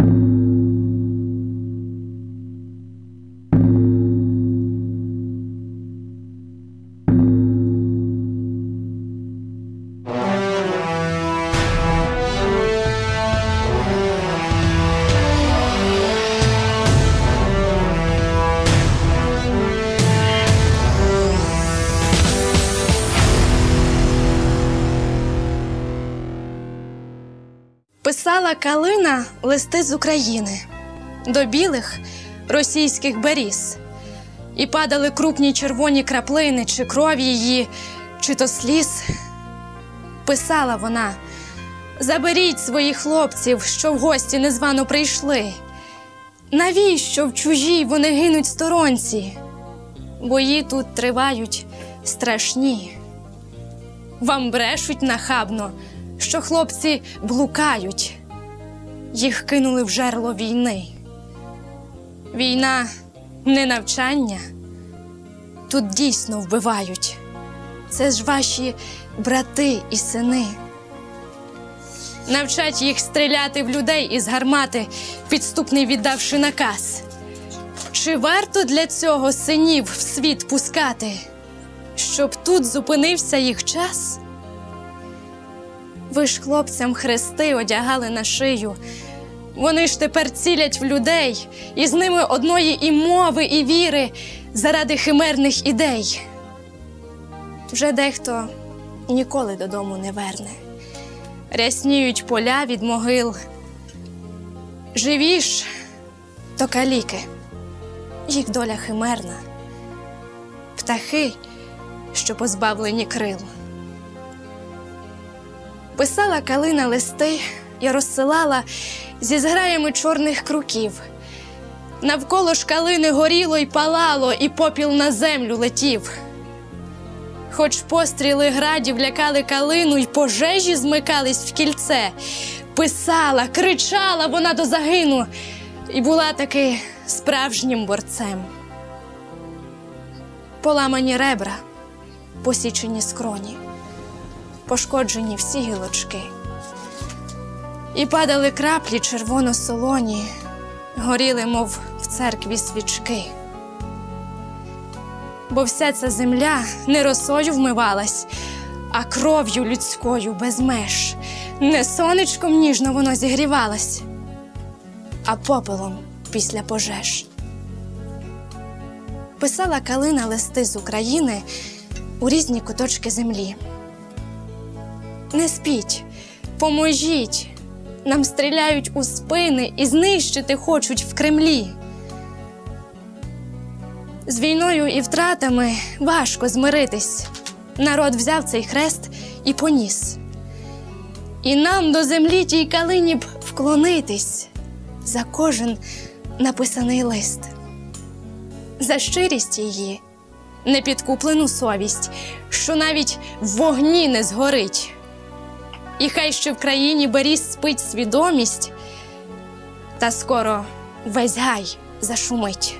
you Писала Калина листи з України до білих російських беріз, і падали крупні червоні краплини, чи крові її, чи то сліз. Писала вона: Заберіть своїх хлопців, що в гості незвано прийшли. Навіщо в чужій вони гинуть сторонці? Бої тут тривають страшні. Вам брешуть нахабно, що хлопці блукають, їх кинули в жерло війни. Війна не навчання, тут дійсно вбивають. Це ж ваші брати і сини. Навчать їх стріляти в людей із гармати, підступний віддавши наказ. Чи варто для цього синів в світ пускати, щоб тут зупинився їх час? Ви ж хлопцям хрести одягали на шию. Вони ж тепер цілять в людей, і з ними одної і мови, і віри заради химерних ідей. Вже дехто ніколи додому не верне. Рясніють поля від могил. Живі ж, то каліки, їх доля химерна, птахи, що позбавлені крил. Писала калина листи і розсилала зі зграями чорних круків. Навколо ж калини горіло й палало, і попіл на землю летів. Хоч постріли градів лякали калину, й пожежі змикались в кільце, писала, кричала вона до загину, і була таки справжнім борцем. Поламані ребра, посічені скроні пошкоджені всі гілочки. І падали краплі червоно-солоні, горіли, мов в церкві свічки. Бо вся ця земля не росою вмивалась, а кров'ю людською без меж. Не сонечком ніжно воно зігрівалось, а попелом після пожеж. Писала калина листи з України у різні куточки землі. Не спіть, поможіть. Нам стріляють у спини і знищити хочуть в Кремлі. З війною і втратами важко змиритись. Народ взяв цей хрест і поніс. І нам до землі тій калині б вклонитись за кожен написаний лист, за щирість її, непідкуплену совість, що навіть в вогні не згорить. І хай ще в країні беріз спить свідомість, та скоро весь гай зашумить.